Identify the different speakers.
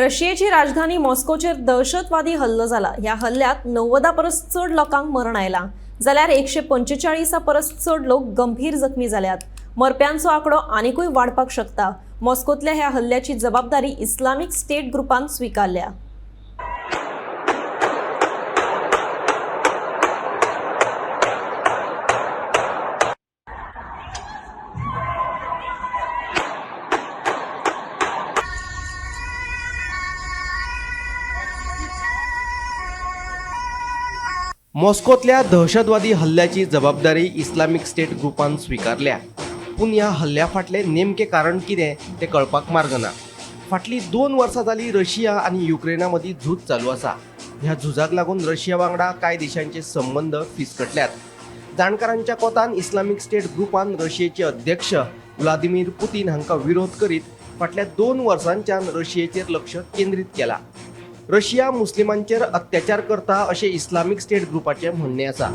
Speaker 1: रशियाची राजधानी मॉस्कोचेर दहशतवादी हल्लो जाला ह्या हल्ल्यात नव्वदा परस चड लोकांक मरण आयला. जाल्यार एकशे पंचेचाळीसा परस चड लोक गंभीर जखमी जाल्यात. मरप्यांचो आंकडो आनीकूय वाडपाक शकता. मॉस्कोतल्या ह्या हल्ल्याची जबाबदारी इस्लामीक स्टेट ग्रुपान स्विकारल्या.
Speaker 2: मॉस्कोतल्या दहशतवादी हल्ल्याची जबाबदारी इस्लामिक स्टेट ग्रुपान स्वीकारल्या. पूण ह्या हल्ल्या फाटलें नेमकें कारण कितें तें कळपाक मार्ग ना फाटलीं दोन वर्सां जालीं रशिया आनी युक्रेना मदीं झूज चालू आसा ह्या झुजाक लागून रशिया वांगडा कांय देशांचे संबंद फिसकटल्यात. जाणकारांच्या कोतान इस्लामिक स्टेट ग्रुपान रशियेचे अध्यक्ष व्लादिमीर पुतीन हांकां विरोध करीत फाटल्या दोन वर्सांच्यान रशियेचेर लक्ष केंद्रीत केलां. रशिया मुस्लिमांचेर अत्याचार करता अशें इस्लामीक स्टेट ग्रुपाचें म्हणणें आसा